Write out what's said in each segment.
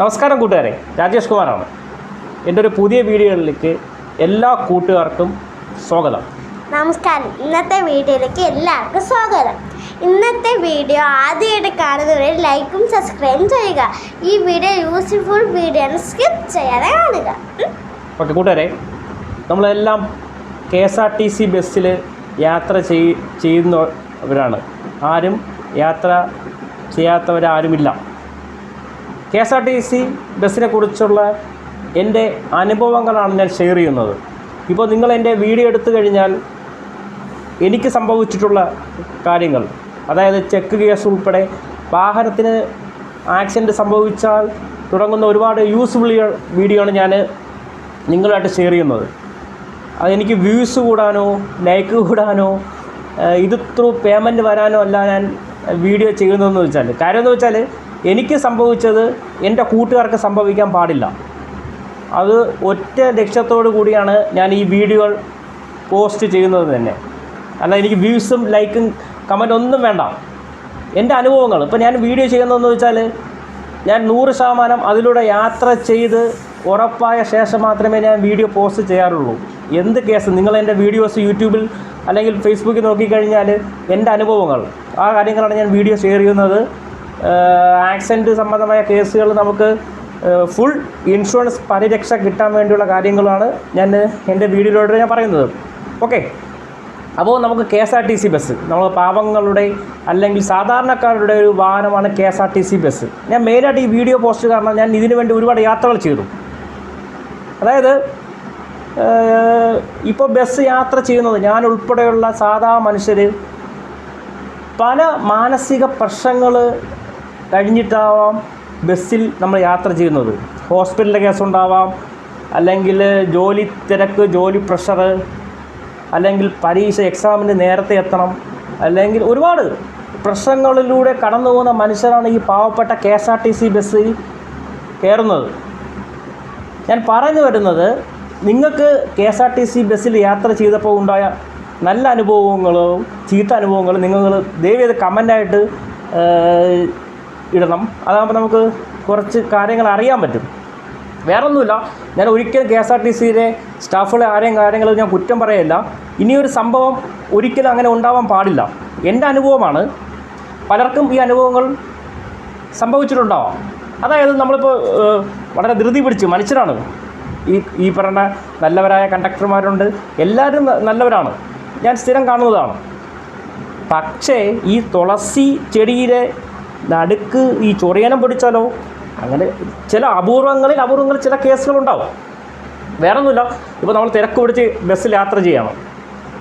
നമസ്കാരം കൂട്ടുകാരെ രാജേഷ് കുമാറാണ്. എന്റെ ഒരു പുതിയ വീഡിയോയിലേക്ക് എല്ലാ കൂട്ടുകാർക്കും സ്വാഗതം. നമസ്കാരം. ഇന്നത്തെ വീഡിയോയിലേക്ക് എല്ലാവർക്കും സ്വാഗതം. ഇന്നത്തെ വീഡിയോ ആദ്യമായിട്ട് കാണുന്നവരെ ലൈക്കും സബ്സ്ക്രൈബും ചെയ്യുക. ഈ വീഡിയോ യൂസ്ഫുൾ വീഡിയോ സ്കിപ്പ് ചെയ്യാതെ കാണുക. ഓക്കെ കൂട്ടുകാരെ നമ്മളെല്ലാം K S R T C ബസ്സിൽ യാത്ര ചെയ്യുന്നവരാണ്. ആരും യാത്ര ചെയ്യാത്തവരാരുമില്ല. K S R T C ബസ്സിനെ കുറിച്ചുള്ള എന്റെ അനുഭവങ്ങളാണ് ഞാൻ ഷെയർ ചെയ്യുന്നത്. ഇപ്പോൾ നിങ്ങൾ എന്റെ വീഡിയോ എടുത്തു കഴിഞ്ഞാൽ എനിക്ക് സംഭവിച്ചിട്ടുള്ള കാര്യങ്ങൾ അതായത് ചെക്ക് കേസ് ഉൾപ്പെടെ വാഹനത്തിന് ആക്സിഡന്റ് സംഭവിച്ചാൽ തുടങ്ങുന്ന ഒരുപാട് യൂസ്ഫുൾ വീഡിയോ ആണ് ഞാൻ നിങ്ങളായിട്ട് ഷെയർ ചെയ്യുന്നത്. അതെനിക്ക് വ്യൂസ് കൂടാനോ ലൈക്ക് കൂടാനോ ഇത് ത്രൂ പേയ്മെന്റ് വരാനോ അല്ല ഞാൻ വീഡിയോ ചെയ്യുന്നതെന്ന് വെച്ചാൽ. കാര്യം എന്ന് വെച്ചാൽ എനിക്ക് സംഭവിച്ചത് എന്റെ കൂട്ടുകാർക്ക് സംഭവിക്കാൻ പാടില്ല. അത് ഒറ്റ ലക്ഷ്യത്തോടു കൂടിയാണ് ഞാൻ ഈ വീഡിയോകൾ പോസ്റ്റ് ചെയ്യുന്നത് തന്നെ. അല്ല എനിക്ക് വ്യൂസും ലൈക്കും കമന്റ് ഒന്നും വേണ്ട. എന്റെ അനുഭവങ്ങൾ. ഇപ്പോൾ ഞാൻ വീഡിയോ ചെയ്യുന്നതെന്ന് വെച്ചാൽ ഞാൻ നൂറ് ശതമാനം അതിലൂടെ യാത്ര ചെയ്ത് ഉറപ്പായ ശേഷം മാത്രമേ ഞാൻ വീഡിയോ പോസ്റ്റ് ചെയ്യാറുള്ളൂ. എന്ത് കേസ്? നിങ്ങൾ എന്റെ വീഡിയോസ് യൂട്യൂബിൽ അല്ലെങ്കിൽ ഫേസ്ബുക്കിൽ നോക്കിക്കഴിഞ്ഞാൽ എന്റെ അനുഭവങ്ങൾ. ആ കാര്യങ്ങളാണ് ഞാൻ വീഡിയോ ഷെയർ ചെയ്യുന്നത്. ആക്സിഡന്റ് സംബന്ധമായ കേസുകൾ നമുക്ക് ഫുൾ ഇൻഷുറൻസ് പരിരക്ഷ കിട്ടാൻ വേണ്ടിയുള്ള കാര്യങ്ങളാണ് ഞാൻ എന്റെ വീഡിയോയിലൂടെ ഞാൻ പറയുന്നത്. ഓക്കെ അപ്പോൾ നമുക്ക് K S R T C bus നമ്മൾ പാവങ്ങളുടെ അല്ലെങ്കിൽ സാധാരണക്കാരുടെ ഒരു വാഹനമാണ് K S R T C bus ഞാൻ മെയിനായിട്ട് ഈ വീഡിയോ പോസ്റ്റ് കാരണം ഞാൻ ഇതിനു വേണ്ടി ഒരുപാട് യാത്രകൾ ചെയ്തു. അതായത് ഇപ്പോൾ ബസ് യാത്ര ചെയ്യുന്നത് ഞാൻ ഉൾപ്പെടെയുള്ള സാധാ മനുഷ്യർ പല മാനസിക പ്രശ്നങ്ങൾ കഴിഞ്ഞിട്ടാവാം ബസ്സിൽ നമ്മൾ യാത്ര ചെയ്യുന്നത്. ഹോസ്പിറ്റലിലെ കേസുണ്ടാവാം അല്ലെങ്കിൽ ജോലി തിരക്ക് ജോലി പ്രഷർ അല്ലെങ്കിൽ പരീക്ഷ എക്സാമിന് നേരത്തെ എത്തണം. അല്ലെങ്കിൽ ഒരുപാട് പ്രശ്നങ്ങളിലൂടെ കടന്നു പോകുന്ന മനുഷ്യരാണ് ഈ പാവപ്പെട്ട K S R T C ബസ്സിൽ കയറുന്നത്. ഞാൻ പറഞ്ഞു വരുന്നത് നിങ്ങൾക്ക് K S R T C ബസ്സിൽ യാത്ര ചെയ്തപ്പോൾ ഉണ്ടായ നല്ല അനുഭവങ്ങളും ചീത്ത അനുഭവങ്ങളും നിങ്ങൾ ദയവ് ചെയ്ത് കമന്റായിട്ട് ഇടണം. അതാകുമ്പോൾ നമുക്ക് കുറച്ച് കാര്യങ്ങൾ അറിയാൻ പറ്റും. വേറൊന്നുമില്ല. ഞാൻ ഒരിക്കലും കെ എസ് ആർ ടി സിയിലെ സ്റ്റാഫുകളെ ആരെയും കാര്യങ്ങൾ ഞാൻ കുറ്റം പറയല്ല. ഇനിയൊരു സംഭവം ഒരിക്കലും അങ്ങനെ ഉണ്ടാവാൻ പാടില്ല. എന്റെ അനുഭവമാണ്. പലർക്കും ഈ അനുഭവങ്ങൾ സംഭവിച്ചിട്ടുണ്ടാവാം അതായത് നമ്മളിപ്പോൾ വളരെ ധൃതി പിടിച്ച് മനുഷ്യരാണ്. ഈ ഈ പറഞ്ഞ നല്ലവരായ കണ്ടക്ടർമാരുണ്ട്. എല്ലാവരും നല്ലവരാണ്. ഞാൻ സ്ഥിരം കാണുന്നതാണ്. പക്ഷേ ഈ തുളസി ചെടിയിലെ നടുക്ക് ഈ ചൊറിയനം പൊടിച്ചാലോ? അങ്ങനെ ചില അപൂർവങ്ങളിൽ അപൂർവങ്ങളിൽ ചില കേസുകളുണ്ടാവും. വേറെ ഒന്നുമില്ല ഇപ്പോൾ നമ്മൾ തിരക്ക് പിടിച്ച് ബസ്സിൽ യാത്ര ചെയ്യണം.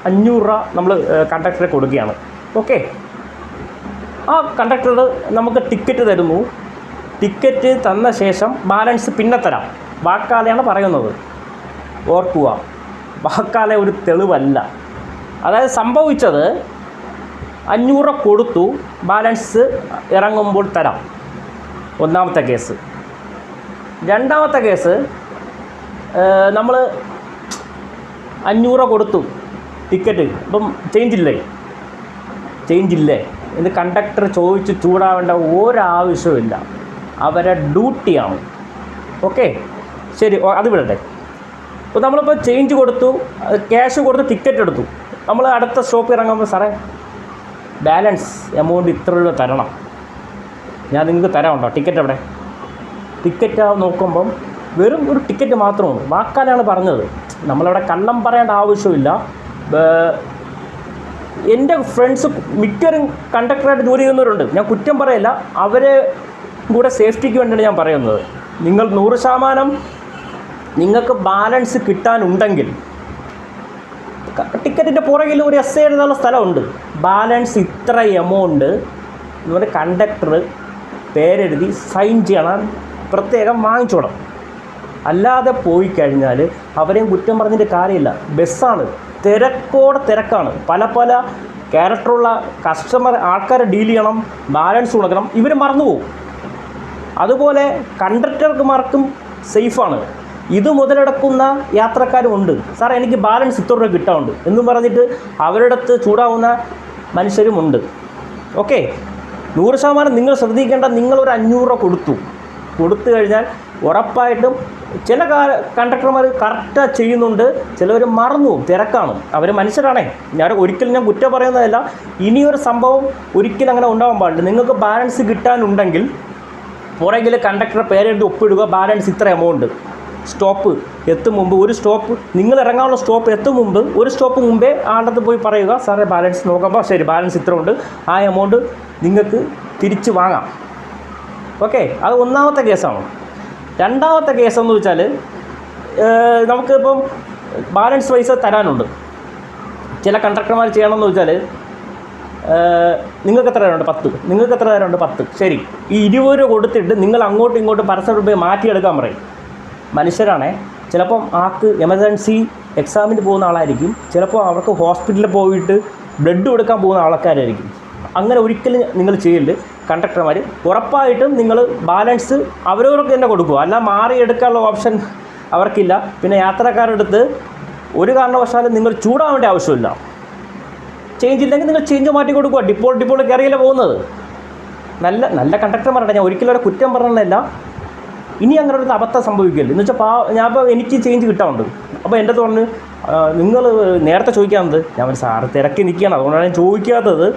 അഞ്ഞൂറ് രൂപ നമ്മൾ കണ്ടക്ടറെ കൊടുക്കുകയാണ്. ഓക്കെ. ആ കണ്ടക്ടർ നമുക്ക് ടിക്കറ്റ് തരുന്നു. ടിക്കറ്റ് തന്ന ശേഷം ബാലൻസ് പിന്നെ തരാം. വാക്കാലയാണ് പറയുന്നത്. ഓർക്കുക. വാക്കാല ഒരു തെളിവല്ല. അതായത് സംഭവിച്ചത് അഞ്ഞൂറ് കൊടുത്തു. ബാലൻസ് ഇറങ്ങുമ്പോൾ തരാം. ഒന്നാമത്തെ കേസ്. രണ്ടാമത്തെ കേസ് നമ്മൾ അഞ്ഞൂറ് കൊടുത്തു. ടിക്കറ്റ്. ഇപ്പം ചേഞ്ച് ഇല്ലേ? ചേഞ്ച് ഇല്ലേ? എന്ന് കണ്ടക്ടർ ചോദിച്ച് ചൂടാവേണ്ട ഒരാവശ്യമില്ല അവരെ ഡ്യൂട്ടിയാണ് ഓക്കെ ശരി. അത് വിടട്ടെ. അപ്പോൾ നമ്മളിപ്പോൾ ചേഞ്ച് കൊടുത്തു. ക്യാഷ് കൊടുത്ത് ടിക്കറ്റ് എടുത്തു. നമ്മൾ അടുത്ത സ്റ്റോപ്പ് ഇറങ്ങുമ്പോൾ സാറേ ബാലൻസ് എമൗണ്ട് ഇത്ര രൂപ തരണം. ഞാൻ നിങ്ങൾക്ക് തരാം ഉണ്ടോ ടിക്കറ്റ് എവിടെ ടിക്കറ്റ് നോക്കുമ്പം വെറും ഒരു ടിക്കറ്റ് മാത്രമാണ് വാക്കാലാണ് പറഞ്ഞത്. നമ്മളവിടെ കള്ളം പറയേണ്ട ആവശ്യമില്ല. എന്റെ ഫ്രണ്ട്സ് മിക്കവരും കണ്ടക്ടറായിട്ട് ജോലി ചെയ്യുന്നവരുണ്ട്. ഞാൻ കുറ്റം പറയില്ല. അവരെ കൂടെ സേഫ്റ്റിക്ക് വേണ്ടിയാണ് ഞാൻ പറയുന്നത്. നിങ്ങൾ നൂറ് ശതമാനം നിങ്ങൾക്ക് ബാലൻസ് കിട്ടാനുണ്ടെങ്കിൽ ടിക്കറ്റിന്റെ പുറകിൽ ഒരു എസ് എഴുതാനുള്ള സ്ഥലമുണ്ട്. ബാലൻസ് ഇത്ര എമൗണ്ട് ഇവരുടെ കണ്ടക്ടർ പേരെഴുതി സൈൻ ചെയ്യണം. പ്രത്യേകം വാങ്ങിച്ചോണം അല്ലാതെ പോയി കഴിഞ്ഞാൽ അവരെയും കുറ്റം പറഞ്ഞിട്ട് കാര്യമില്ല. ബസ്സാണ് തിരക്കോടെ തിരക്കാണ്. പല പല ക്യാരക്ടറുള്ള കസ്റ്റമർ ആൾക്കാരെ ഡീൽ ചെയ്യണം ബാലൻസ് കൊടുക്കണം. ഇവർ മറന്നു പോകും അതുപോലെ കണ്ടക്ടർമാർക്കും സേഫാണ് ഇത് മുതലെടുക്കുന്ന യാത്രക്കാരും ഉണ്ട് സാർ എനിക്ക് ബാലൻസ് ഇത്ര രൂപ കിട്ടാറുണ്ട് എന്നും പറഞ്ഞിട്ട് അവരുടെ അടുത്ത് ചൂടാവുന്ന മനുഷ്യരുമുണ്ട്. ഓക്കെ നൂറ് ശതമാനം നിങ്ങൾ ശ്രദ്ധിക്കേണ്ട നിങ്ങളൊരു അഞ്ഞൂറ് രൂപ കൊടുത്തു. കൊടുത്തു കഴിഞ്ഞാൽ ഉറപ്പായിട്ടും ചില കണ്ടക്ടർമാർ കറക്റ്റാ ചെയ്യുന്നുണ്ട്. ചിലവർ മറന്നു തിരക്കാണ്. അവർ മനുഷ്യരാണേ. ഞാൻ ഒരിക്കലും ഞാൻ കുറ്റം പറയുന്നതല്ല. ഇനിയൊരു സംഭവം ഒരിക്കലും അങ്ങനെ ഉണ്ടാവാൻ പാടില്ല. നിങ്ങൾക്ക് ബാലൻസ് കിട്ടാനുണ്ടെങ്കിൽ പുറകിൽ കണ്ടക്ടറെ പേരെഴുതി ഒപ്പിടുക. ബാലൻസ് ഇത്ര എമൗണ്ട് സ്റ്റോപ്പ് എത്തും മുമ്പ് ഒരു സ്റ്റോപ്പ്. നിങ്ങൾ ഇറങ്ങാനുള്ള സ്റ്റോപ്പ് എത്തും മുമ്പ് ഒരു സ്റ്റോപ്പ് മുമ്പേ ആണ്ടത്ത് പോയി പറയുക സാറേ ബാലൻസ് നോക്കുമ്പോൾ ശരി ബാലൻസ് ഇത്ര ഉണ്ട്. ആ എമൗണ്ട് നിങ്ങൾക്ക് തിരിച്ച് വാങ്ങാം. ഓക്കെ അത് ഒന്നാമത്തെ കേസാണ്. രണ്ടാമത്തെ കേസെന്ന് വെച്ചാൽ നമുക്കിപ്പം ബാലൻസ് പൈസ തരാനുണ്ട്. ചില കണ്ടക്ടർമാർ ചെയ്യണമെന്ന് വെച്ചാൽ നിങ്ങൾക്ക് എത്ര തരാനുണ്ട്? പത്ത്. നിങ്ങൾക്ക് എത്ര തരാനുണ്ട്? പത്ത്. ശരി. ഈ ഇരുപത് രൂപ കൊടുത്തിട്ട് നിങ്ങൾ അങ്ങോട്ടും ഇങ്ങോട്ടും പരസ്പരം മാറ്റിയെടുക്കാൻ പറയും. മനുഷ്യരാണേ. ചിലപ്പം ആൾക്ക് എമർജൻസി എക്സാമിന് പോകുന്ന ആളായിരിക്കും. ചിലപ്പോൾ അവർക്ക് ഹോസ്പിറ്റലിൽ പോയിട്ട് ബ്ലഡ് കൊടുക്കാൻ പോകുന്ന ആൾക്കാരായിരിക്കും. അങ്ങനെ ഒരിക്കലും നിങ്ങൾ ചെയ്യരുത്. കണ്ടക്ടർമാർ ഉറപ്പായിട്ടും നിങ്ങൾ ബാലൻസ് അവരവർക്ക് തന്നെ കൊടുക്കുക. അല്ല മാറിയെടുക്കാനുള്ള ഓപ്ഷൻ അവർക്കില്ല. പിന്നെ യാത്രക്കാരുടെ അടുത്ത് ഒരു കാരണവശാലും നിങ്ങൾ ചൂടാവേണ്ട ആവശ്യമില്ല. ചേഞ്ച് ഇല്ലെങ്കിൽ നിങ്ങൾ ചേഞ്ച് മാറ്റി കൊടുക്കുക. ഡിപ്പോൾ ഡിപ്പോൾ കയറിയല്ലേ പോകുന്നത്. നല്ല നല്ല കണ്ടക്ടർമാരുടെ ഞാൻ ഒരിക്കലും അവരെ കുറ്റം പറഞ്ഞതല്ല ഇനി അങ്ങനെ ഒരു അബദ്ധം സംഭവിക്കില്ല എന്ന് വെച്ചാൽ പാ ഞാൻ ഇപ്പോൾ എനിക്ക് ചേഞ്ച് കിട്ടാറുണ്ട്. അപ്പോൾ എന്റെ തോന്നുന്നു നിങ്ങൾ നേരത്തെ ചോദിക്കാറുണ്ട്. ഞാൻ സാറ് തിരക്കി നിൽക്കുകയാണ്. അതുകൊണ്ടാണ് ഞാൻ ചോദിക്കാത്തത്.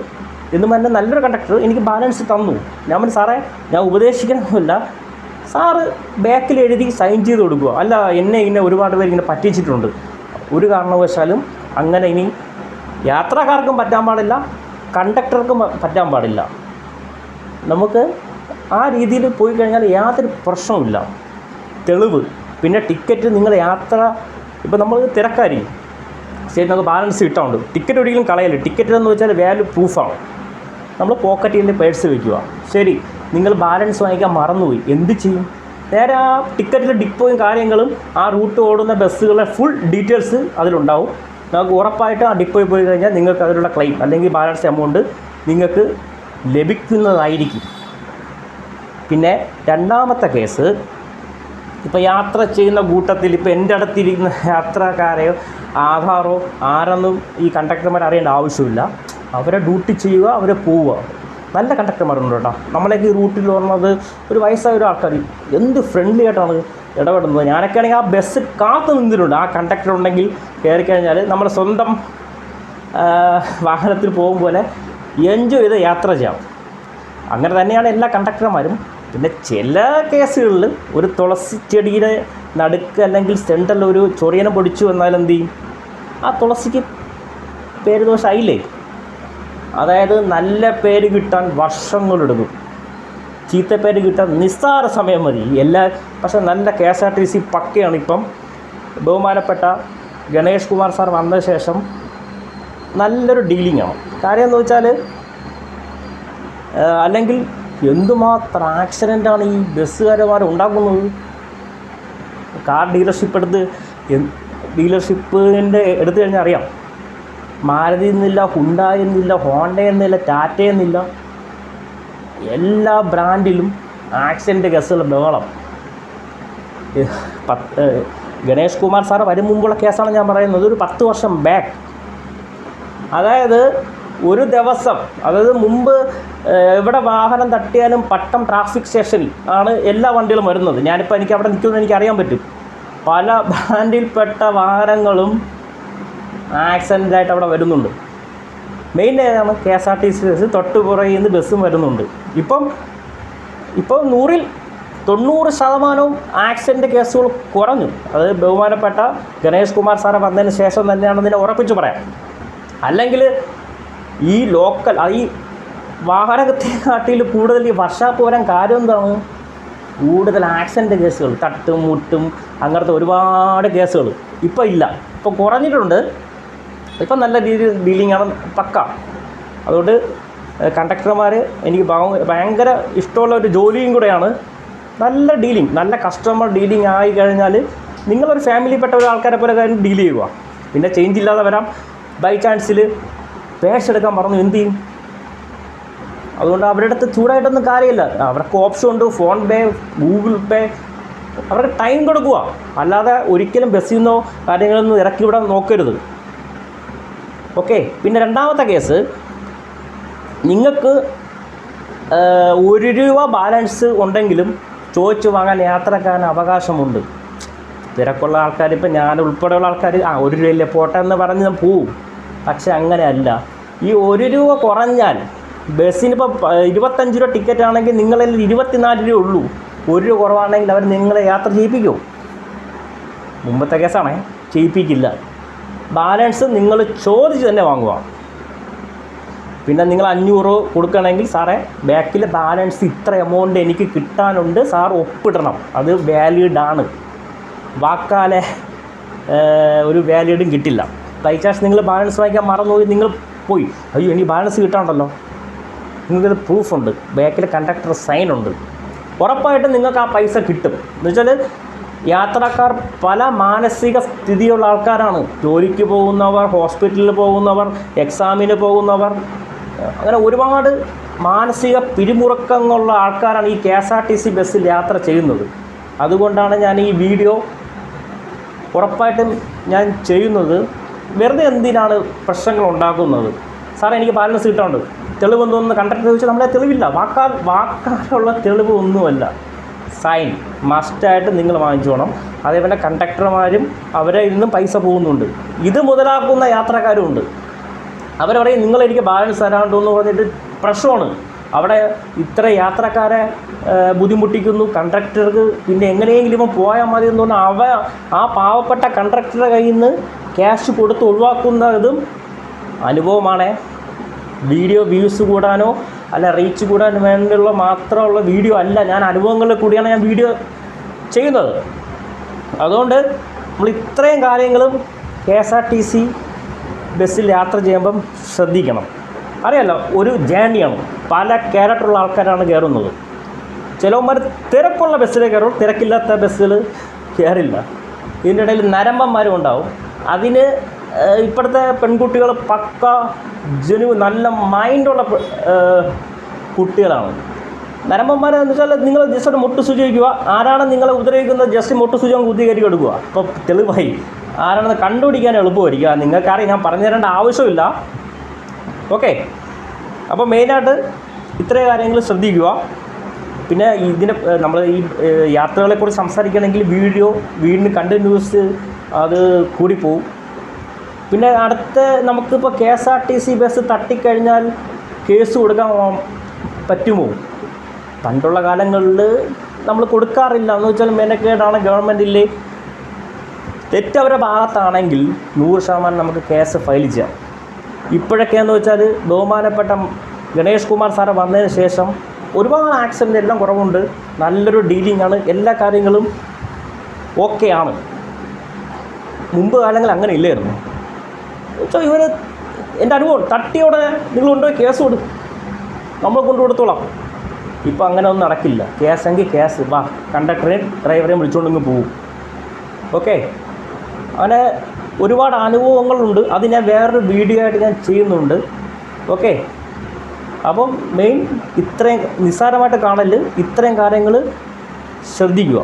എന്നും പറഞ്ഞ നല്ലൊരു കണ്ടക്ടർ എനിക്ക് ബാലൻസ് തന്നു. ഞാൻ പറഞ്ഞു സാറേ ഞാൻ ഉപദേശിക്കണമെന്നില്ല സാറ് ബാക്കിൽ എഴുതി സൈൻ ചെയ്ത് കൊടുക്കുക. അല്ല എന്നെ ഇങ്ങനെ ഒരുപാട് പേര് ഇങ്ങനെ പറ്റിച്ചിട്ടുണ്ട്. ഒരു കാരണവശാലും അങ്ങനെ ഇനി യാത്രക്കാർക്കും പറ്റാൻ പാടില്ല കണ്ടക്ടർക്കും പറ്റാൻ പാടില്ല. നമുക്ക് ആ രീതിയിൽ പോയി കഴിഞ്ഞാൽ യാതൊരു പ്രശ്നവുമില്ല. തെളിവ്. പിന്നെ ടിക്കറ്റ് നിങ്ങൾ യാത്ര ഇപ്പം നമ്മൾ തിരക്കായിരിക്കും ശരി നമുക്ക് ബാലൻസ് കിട്ടാറുണ്ട്. ടിക്കറ്റ് ഒരിക്കലും കളയല്ല? ടിക്കറ്റ് എന്ന് വെച്ചാൽ വാല്യൂ പ്രൂഫാണ് നമ്മൾ പോക്കറ്റിന്റെ പേഴ്സ് വയ്ക്കുക ശരി നിങ്ങൾ ബാലൻസ് വാങ്ങിക്കാൻ മറന്നുപോയി. എന്ത് ചെയ്യും? നേരെ ആ ടിക്കറ്റിലെ ഡിപ്പോയും കാര്യങ്ങളും ആ റൂട്ട് ഓടുന്ന ബസ്സുകളുടെ ഫുൾ ഡീറ്റെയിൽസ് അതിലുണ്ടാവും. നമുക്ക് ഉറപ്പായിട്ട് ആ ഡിപ്പോയിൽ പോയി കഴിഞ്ഞാൽ നിങ്ങൾക്ക് അതിലുള്ള ക്ലെയിം അല്ലെങ്കിൽ ബാലൻസ് എമൗണ്ട് നിങ്ങൾക്ക് ലഭിക്കുന്നതായിരിക്കും. പിന്നെ രണ്ടാമത്തെ കേസ് ഇപ്പോൾ യാത്ര ചെയ്യുന്ന കൂട്ടത്തിൽ ഇപ്പോൾ എന്റെ അടുത്തിരിക്കുന്ന യാത്രക്കാരെയോ ആധാറോ ആരെന്നും ഈ കണ്ടക്ടർമാർ അറിയേണ്ട ആവശ്യമില്ല. അവരെ ഡ്യൂട്ടി ചെയ്യുക അവരെ പോവുക. നല്ല കണ്ടക്ടർമാരുണ്ട് കേട്ടോ. നമ്മളേക്ക് ഈ റൂട്ടിൽ വന്നത് ഒരു വയസ്സായ ഒരു ആൾക്കാർ എന്ത് ഫ്രണ്ട്ലി ആയിട്ടാണ് ഇടപെടുന്നത്. ഞാനൊക്കെ ആണെങ്കിൽ ആ ബസ് കാത്തു നിന്നിട്ടുണ്ട്. ആ കണ്ടക്ടർ ഉണ്ടെങ്കിൽ കയറി കഴിഞ്ഞാൽ നമ്മുടെ സ്വന്തം വാഹനത്തിൽ പോകും പോലെ എൻജോയ് ചെയ്ത് യാത്ര ചെയ്യാം. അങ്ങനെ തന്നെയാണ് എല്ലാ കണ്ടക്ടർമാരും പിന്നെ ചില കേസുകളിൽ ഒരു തുളസി ചെടിയുടെ നടുക്ക് അല്ലെങ്കിൽ സെന്ററിൽ ഒരു ചൊറിയനം പൊടിച്ചു വന്നാൽ എന്ത് ചെയ്യും? ആ തുളസിക്ക് പേര് ദോഷമായില്ലേ അതായത് നല്ല പേര് കിട്ടാൻ വർഷങ്ങളെടുക്കും ചീത്ത പേര് കിട്ടാൻ നിസ്സാര സമയം മതി. എല്ലാ പക്ഷെ നല്ല K S R T C പക്കയാണ് ഇപ്പം. ബഹുമാനപ്പെട്ട ഗണേഷ് കുമാർ സാർ വന്ന ശേഷം നല്ലൊരു ഡീലിംഗ് ആണ് കാര്യം എന്ന് വെച്ചാൽ അല്ലെങ്കിൽ എന്തുമാത്രം ആക്സിഡന്റാണ് ഈ ബസ്സുകാരന്മാർ ഉണ്ടാക്കുന്നത്? കാർ ഡീലർഷിപ്പ് എടുത്ത് ഡീലർഷിപ്പിന്റെ എടുത്തു കഴിഞ്ഞാൽ അറിയാം. മാരുതി എന്നില്ല ഹുണ്ടായി എന്നില്ല ഹോണ്ട എന്നില്ല ടാറ്റ എന്നില്ല. എല്ലാ ബ്രാൻഡിലും ആക്സിഡന്റ് കേസുകൾ ബഹളം. പത്ത് ഗണേഷ് കുമാർ സാർ വരും മുമ്പുള്ള കേസാണ് ഞാൻ പറയുന്നത്. ഒരു പത്ത് വർഷം ബാക്ക് അതായത് ഒരു ദിവസം അതായത് മുമ്പ് എവിടെ വാഹനം തട്ടിയാലും പട്ടം ട്രാഫിക് സ്റ്റേഷനിൽ ആണ് എല്ലാ വണ്ടികളും വരുന്നത്. ഞാനിപ്പോൾ എനിക്ക് അവിടെ നിൽക്കുമെന്ന് എനിക്ക് അറിയാൻ പറ്റും. പല ബ്രാൻഡിൽപ്പെട്ട വാഹനങ്ങളും ആക്സിഡന്റായിട്ട് അവിടെ വരുന്നുണ്ട്. മെയിൻ ഏതാണ്? K S R T C bus തൊട്ട് പുറകിൽ നിന്ന് ബസ്സും വരുന്നുണ്ട്. ഇപ്പം ഇപ്പോൾ നൂറിൽ തൊണ്ണൂറ് ശതമാനവും ആക്സിഡന്റ് കേസുകൾ കുറഞ്ഞു. അത് ബഹുമാനപ്പെട്ട ഗണേഷ് കുമാർ സാറെ വന്നതിന് ശേഷം തന്നെയാണെന്ന് ഉറപ്പിച്ച് പറയാം. അല്ലെങ്കിൽ ഈ ലോക്കൽ ഈ വാഹനത്തെ കാട്ടിൽ കൂടുതൽ ഈ വർഷാപ്പ് വരാൻ കാര്യം എന്താണ്? കൂടുതൽ ആക്സിഡന്റ് കേസുകൾ തട്ടും മുട്ടും അങ്ങനത്തെ ഒരുപാട് കേസുകൾ ഇപ്പോൾ ഇല്ല. ഇപ്പോൾ കുറഞ്ഞിട്ടുണ്ട്. ഇപ്പം നല്ല രീതിയിൽ ഡീലിംഗ് ആണ് പക്ക. അതുകൊണ്ട് കണ്ടക്ടർമാർ എനിക്ക് ഭയ- ഭയങ്കര ഇഷ്ടമുള്ള ഒരു ജോലിയും കൂടെയാണ്. നല്ല ഡീലിംഗ് നല്ല കസ്റ്റമർ ഡീലിംഗ് ആയി കഴിഞ്ഞാൽ നിങ്ങളൊരു ഫാമിലിപ്പെട്ട ഒരു ആൾക്കാരെ പോലെ കാര്യം ഡീൽ ചെയ്യുക. പിന്നെ ചേഞ്ച് ഇല്ലാതെ വരാം. ബൈ ചാൻസിൽ പേഴ്സ് എടുക്കാൻ പറഞ്ഞു എന്ത് ചെയ്യും? അതുകൊണ്ട് അവരുടെ അടുത്ത് ചൂടായിട്ടൊന്നും കാര്യമില്ല. അവർക്ക് ഓപ്ഷൻ ഉണ്ട് ഫോൺ പേ ഗൂഗിൾ പേ അവർക്ക് ടൈം കൊടുക്കുക. അല്ലാതെ ഒരിക്കലും ബസ്സിൽ നിന്നോ കാര്യങ്ങളൊന്നും ഇറക്കി വിടാൻ നോക്കരുത്. ഓക്കെ പിന്നെ രണ്ടാമത്തെ കേസ് നിങ്ങൾക്ക് ഒരു രൂപ ബാലൻസ് ഉണ്ടെങ്കിലും ചോദിച്ചു വാങ്ങാൻ യാത്രക്കാരന് അവകാശമുണ്ട്. തിരക്കുള്ള ആൾക്കാർ ഇപ്പം ഞാൻ ഉൾപ്പെടെയുള്ള ആൾക്കാർ ആ ഒരു രൂപയിലെ പോട്ടെ എന്ന് പറഞ്ഞ് പോവും. പക്ഷെ അങ്ങനെയല്ല. ഈ ഒരു രൂപ കുറഞ്ഞാൽ ബസ്സിനിപ്പോൾ ഇരുപത്തഞ്ച് രൂപ ടിക്കറ്റ് ആണെങ്കിൽ നിങ്ങളിൽ ഇരുപത്തിനാല് രൂപ ഉള്ളൂ. ഒരു രൂപ കുറവാണെങ്കിൽ അവർ നിങ്ങളെ യാത്ര ചെയ്യിപ്പിക്കും. മുമ്പത്തെ കേസാണേ ചെയ്യിപ്പിക്കില്ല. ബാലൻസ് നിങ്ങൾ ചോദിച്ച് തന്നെ വാങ്ങുക. പിന്നെ നിങ്ങൾ അഞ്ഞൂറ് കൊടുക്കണമെങ്കിൽ സാറേ ബാക്കിൽ ബാലൻസ് ഇത്ര എമൗണ്ട് എനിക്ക് കിട്ടാനുണ്ട് സാർ ഒപ്പിടണം. അത് വാലിഡ് ആണ്. വാക്കാലെ ഒരു വാലിഡും കിട്ടില്ല. ബൈ ചാൻസ് നിങ്ങൾ ബാലൻസ് വാങ്ങിക്കാൻ മറന്നുപോയി നിങ്ങൾ പോയി. അയ്യോ എനിക്ക് ബാലൻസ് കിട്ടാണ്ടല്ലോ. നിങ്ങൾക്കത് പ്രൂഫുണ്ട് ബാക്കിൽ കണ്ടക്ടർ സൈൻ ഉണ്ട്. ഉറപ്പായിട്ടും നിങ്ങൾക്ക് ആ പൈസ കിട്ടും. എന്ന് വെച്ചാൽ യാത്രക്കാർ പല മാനസിക സ്ഥിതിയുള്ള ആൾക്കാരാണ്. ജോലിക്ക് പോകുന്നവർ ഹോസ്പിറ്റലിൽ പോകുന്നവർ എക്സാമിന് പോകുന്നവർ അങ്ങനെ ഒരുപാട് മാനസിക പിരിമുറുക്കങ്ങളുള്ള ആൾക്കാരാണ് ഈ K S R T C ബസ്സിൽ യാത്ര ചെയ്യുന്നത്. അതുകൊണ്ടാണ് ഞാൻ ഈ വീഡിയോ ഉറപ്പായിട്ടും ഞാൻ ചെയ്യുന്നത്. വെറുതെ എന്തിനാണ് പ്രശ്നങ്ങൾ ഉണ്ടാക്കുന്നത്? സാറേ എനിക്ക് ബാലൻസ് കിട്ടാണ്ട് തെളിവ് എന്തോന്ന് കണ്ടക്ടർ ചോദിച്ചാൽ നമ്മളെ തെളിവില്ല. വാക്കാൽ വാക്കാലുള്ള തെളിവ് ഒന്നുമല്ല. സൈൻ മസ്റ്റായിട്ട് നിങ്ങൾ വാങ്ങിച്ചോണം. അതേപോലെ കണ്ടക്ടർമാരും അവരെ ഇന്നും പൈസ പോകുന്നുണ്ട്. ഇത് മുതലാക്കുന്ന യാത്രക്കാരും ഉണ്ട് അവർ പറയും നിങ്ങൾ എനിക്ക് ബാലൻസ് തരാണ്ടോ എന്ന് പറഞ്ഞിട്ട് പ്രശ്നമാണ്. അവിടെ ഇത്ര യാത്രക്കാരെ ബുദ്ധിമുട്ടിക്കുന്നു. കണ്ടക്ടർക്ക് പിന്നെ എങ്ങനെയെങ്കിലും പോയാൽ മതി എന്ന് പറഞ്ഞാൽ അവ ആ പാവപ്പെട്ട കണ്ടക്ടറുടെ കയ്യിൽ നിന്ന് ക്യാഷ് കൊടുത്ത് ഒഴിവാക്കുന്നതും അനുഭവമാണ്. വീഡിയോ വ്യൂസ് കൂടാനോ അല്ല റീച്ച് കൂടാൻ വേണ്ടിയുള്ള മാത്രമുള്ള വീഡിയോ അല്ല. ഞാൻ അനുഭവങ്ങളിൽ കൂടിയാണ് ഞാൻ വീഡിയോ ചെയ്യുന്നത്. അതുകൊണ്ട് നമ്മൾ ഇത്രയും കാര്യങ്ങളും K S R T C ബസ്സിൽ യാത്ര ചെയ്യുമ്പം ശ്രദ്ധിക്കണം. അറിയാലോ ഒരു ജേണിയാണ്. പല ക്യാരക്ടറുള്ള ആൾക്കാരാണ് കയറുന്നത്. ചിലവന്മാർ തിരക്കുള്ള ബസ്സിലേ കയറും തിരക്കില്ലാത്ത ബസ്സിൽ കയറില്ല. ഇതിന്റെ ഇടയിൽ നരമ്പന്മാരും ഉണ്ടാവും. അതിന് ഇപ്പോഴത്തെ പെൺകുട്ടികൾ പക്ക ജനു നല്ല മൈൻഡുള്ള കുട്ടികളാണ്. നരമ്പന്മാരെ എന്ന് വെച്ചാൽ നിങ്ങൾ ജസ്റ്റ് മുട്ട് സൂചി ആരാണ് നിങ്ങളെ ഉപദ്രവിക്കുന്നത്? ജസ്റ്റ് മുട്ട് സൂചി അങ്ങ് കുത്തി കയറ്റി എടുക്കുക അപ്പോൾ തെളിവായി. ആരാണെന്ന് കണ്ടുപിടിക്കാൻ എളുപ്പമായിരിക്കുക നിങ്ങൾക്കറിയാം ഞാൻ പറഞ്ഞു തരേണ്ട ആവശ്യമില്ല. ഓക്കെ അപ്പോൾ മെയിനായിട്ട് ഇത്രയും കാര്യങ്ങൾ ശ്രദ്ധിക്കുക. പിന്നെ ഇതിന്റെ നമ്മൾ ഈ യാത്രകളെക്കുറിച്ച് സംസാരിക്കുകയാണെങ്കിൽ വീഡിയോ വീണ്ടും കണ്ടിന്യൂസ് അത് കൂടിപ്പോവും പിന്നെ അടുത്ത നമുക്കിപ്പോൾ K S R T C bus തട്ടിക്കഴിഞ്ഞാൽ case കൊടുക്കാൻ പറ്റുമോ? പണ്ടുള്ള കാലങ്ങളിൽ നമ്മൾ കൊടുക്കാറില്ല. എന്ന് വെച്ചാൽ മെനക്കേടാണ് ഗവൺമെന്റിൽ തെറ്റവരുടെ ഭാഗത്താണെങ്കിൽ നൂറ് ശതമാനം നമുക്ക് കേസ് ഫയൽ ചെയ്യാം. ഇപ്പോഴൊക്കെ എന്ന് വെച്ചാൽ ബഹുമാനപ്പെട്ട ഗണേഷ് കുമാർ സാറ് വന്നതിന് ശേഷം ഒരുപാട് ആക്സിഡന്റ് എല്ലാം കുറവുണ്ട്. നല്ലൊരു ഡീലിംഗ് ആണ്. എല്ലാ കാര്യങ്ങളും ഓക്കെ ആണ്. മുമ്പ് കാലങ്ങളിൽ അങ്ങനെ ഇല്ലായിരുന്നു. വെച്ചാൽ ഇവർ എന്റെ അനുഭവം തട്ടിയോടെ നിങ്ങൾ കൊണ്ടുപോയി കേസ് കൊടുക്കും നമ്മൾ കൊണ്ടു കൊടുത്തോളാം. ഇപ്പം അങ്ങനെ ഒന്നും നടക്കില്ല. കേസെങ്കിൽ കേസ്. വാ കണ്ടക്ടറെ ഡ്രൈവറെയും വിളിച്ചുകൊണ്ടിങ്ങ് പോകും ഓക്കെ? അങ്ങനെ ഒരുപാട് അനുഭവങ്ങളുണ്ട്. അത് ഞാൻ വേറൊരു വീഡിയോ ആയിട്ട് ഞാൻ ചെയ്യുന്നുണ്ട്. ഓക്കെ? അപ്പം മെയിൻ ഇത്രയും നിസ്സാരമായിട്ട് കാണൽ ഇത്രയും കാര്യങ്ങൾ ശ്രദ്ധിക്കുക.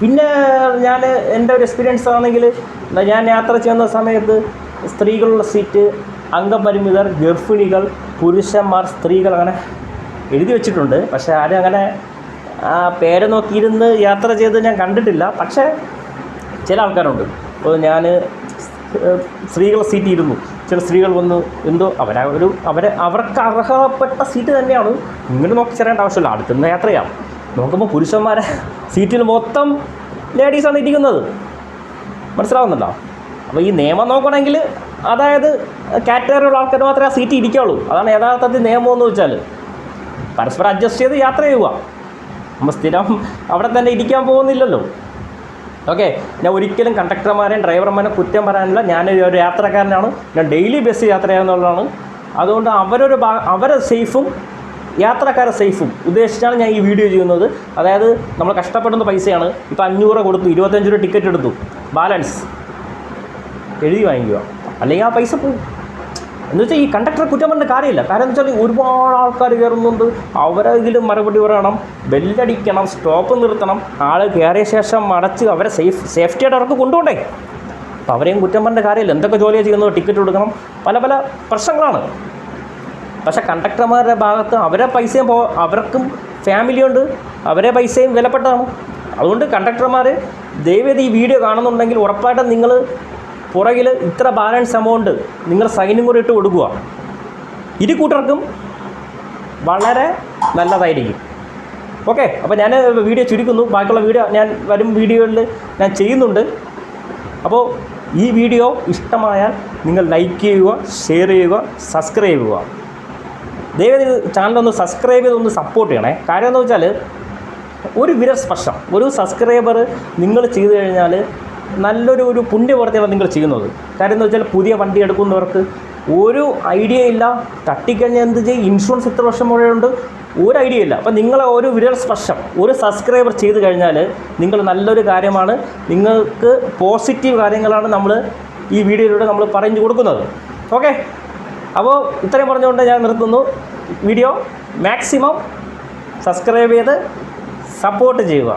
പിന്നെ ഞാൻ എന്റെ ഒരു എക്സ്പീരിയൻസ് ആണെങ്കിൽ ഞാൻ യാത്ര ചെയ്യുന്ന സമയത്ത് സ്ത്രീകളുള്ള സീറ്റ് അംഗപരിമിതർ ഗർഭിണികൾ പുരുഷന്മാർ സ്ത്രീകൾ അങ്ങനെ എഴുതി വെച്ചിട്ടുണ്ട്. പക്ഷേ ആരും അങ്ങനെ ആ പേര് നോക്കിയിരുന്ന് യാത്ര ചെയ്ത് ഞാൻ കണ്ടിട്ടില്ല. പക്ഷേ ചില ആൾക്കാരുണ്ട്. ഇപ്പോൾ ഞാൻ സ്ത്രീകളെ സീറ്റ് ഇരുന്നു. ചില സ്ത്രീകൾ വന്ന് എന്തോ അവരെ ഒരു അവരെ അവർക്ക് അർഹപ്പെട്ട സീറ്റ് തന്നെയാണ്. ഇങ്ങനെ നോക്കി ചെറേണ്ട ആവശ്യമില്ല. അടുത്തുനിന്ന് യാത്ര ചെയ്യാം. നോക്കുമ്പോൾ പുരുഷന്മാരെ സീറ്റിൽ മൊത്തം ലേഡീസാണ് ഇരിക്കുന്നത്. മനസ്സിലാവുന്നുണ്ടോ? അപ്പോൾ ഈ നിയമം നോക്കണമെങ്കിൽ അതായത് കാറ്റഗറിയുള്ള ആൾക്കാർ മാത്രമേ ആ സീറ്റ് ഇരിക്കുകയുള്ളൂ അതാണ് യഥാർത്ഥത്തിൽ നിയമം എന്ന് വെച്ചാൽ. പരസ്പരം അഡ്ജസ്റ്റ് ചെയ്ത് യാത്ര ചെയ്യുക. നമ്മൾ സ്ഥിരം അവിടെ തന്നെ ഇരിക്കാൻ പോകുന്നില്ലല്ലോ. ഓക്കെ ഞാൻ ഒരിക്കലും കണ്ടക്ടർമാരെയും ഡ്രൈവർമാരെയും കുറ്റം പറയാനില്ല. ഞാൻ ഒരു യാത്രക്കാരനാണ്. ഞാൻ ഡെയിലി ബസ് യാത്ര ചെയ്യാന്നുള്ളതാണ് അതുകൊണ്ട് അവരൊരു അവരെ സേഫും യാത്രക്കാരെ സേഫും ഉദ്ദേശിച്ചാണ് ഞാൻ ഈ വീഡിയോ ചെയ്യുന്നത്. അതായത് നമ്മൾ കഷ്ടപ്പെടുന്ന പൈസയാണ്. ഇപ്പോൾ അഞ്ഞൂറ് കൊടുത്തു ഇരുപത്തഞ്ച് രൂപ ടിക്കറ്റ് എടുത്തു. ബാലൻസ് എഴുതി വാങ്ങിക്കുക. അല്ലെങ്കിൽ ആ പൈസ പോകും എന്ന് വെച്ചാൽ ഈ കണ്ടക്ടറെ കുറ്റം പറഞ്ഞ കാര്യമില്ല. കാരണം എന്ന് വെച്ചാൽ ഒരുപാട് ആൾക്കാർ കയറുന്നുണ്ട്. അവരെങ്കിലും മറുപടി പറയണം. ബെല്ലടിക്കണം. സ്റ്റോപ്പ് നിർത്തണം. ആൾ കയറിയ ശേഷം അടച്ച് അവരെ സേഫ് സേഫ്റ്റിയായിട്ട് അവർക്ക് കൊണ്ടുപോണ്ടേ അപ്പോൾ അവരെയും കുറ്റം പറഞ്ഞ കാര്യമില്ല. എന്തൊക്കെ ജോലിയാണ് ചെയ്യുന്നത്? ടിക്കറ്റ് കൊടുക്കണം. പല പല പ്രശ്നങ്ങളാണ്. പക്ഷേ കണ്ടക്ടർമാരുടെ ഭാഗത്ത് അവരെ പൈസയും പോ അവർക്കും ഫാമിലിയുണ്ട് അവരെ പൈസയും വിലപ്പെട്ടതാണ്. അതുകൊണ്ട് കണ്ടക്ടർമാർ ദയവേത് ഈ വീഡിയോ കാണുന്നുണ്ടെങ്കിൽ ഉറപ്പായിട്ടും നിങ്ങൾ പുറകിൽ ഇത്ര ബാലൻസ് എമൗണ്ട് നിങ്ങൾ സൈനും കൂടി ഇട്ട് കൊടുക്കുക ഇരു കൂട്ടർക്കും വളരെ നല്ലതായിരിക്കും. ഓക്കെ അപ്പോൾ ഞാൻ വീഡിയോ ചുരുക്കുന്നു. ബാക്കിയുള്ള വീഡിയോ ഞാൻ വരും വീഡിയോയിൽ ഞാൻ ചെയ്യുന്നുണ്ട്. അപ്പോൾ ഈ വീഡിയോ ഇഷ്ടമായാൽ നിങ്ങൾ ലൈക്ക് ചെയ്യുക ഷെയർ ചെയ്യുക സബ്സ്ക്രൈബ് ചെയ്യുക. ദയവേത് ചാനലൊന്ന് സബ്സ്ക്രൈബ് ചെയ്തൊന്ന് സപ്പോർട്ട് ചെയ്യണേ. കാര്യം എന്ന് വെച്ചാൽ ഒരു വിരസ്പർശം ഒരു സബ്സ്ക്രൈബർ നിങ്ങൾ ചെയ്തു കഴിഞ്ഞാൽ നല്ലൊരു ഒരു പുണ്യപ്രവർത്തിയാണ് നിങ്ങൾ ചെയ്യുന്നത്. കാര്യം എന്ന് വെച്ചാൽ പുതിയ വണ്ടി എടുക്കുന്നവർക്ക് ഒരു ഐഡിയ ഇല്ല. തട്ടിക്കഴിഞ്ഞാൽ എന്ത് ചെയ്യും? ഇൻഷുറൻസ് ഇത്ര വർഷം മുഴുവനുണ്ട് ഒരു ഐഡിയ ഇല്ല. അപ്പം നിങ്ങൾ ഒരു വിരൽ സ്പർശം ഒരു സബ്സ്ക്രൈബർ ചെയ്ത് കഴിഞ്ഞാൽ നിങ്ങൾ നല്ലൊരു കാര്യമാണ്. നിങ്ങൾക്ക് പോസിറ്റീവ് കാര്യങ്ങളാണ് നമ്മൾ ഈ വീഡിയോയിലൂടെ നമ്മൾ പറഞ്ഞു കൊടുക്കുന്നത്. ഓക്കെ? അപ്പോൾ ഇത്രയും പറഞ്ഞുകൊണ്ട് ഞാൻ നിർത്തുന്നു. വീഡിയോ മാക്സിമം സബ്സ്ക്രൈബ് ചെയ്ത് സപ്പോർട്ട് ചെയ്യുക.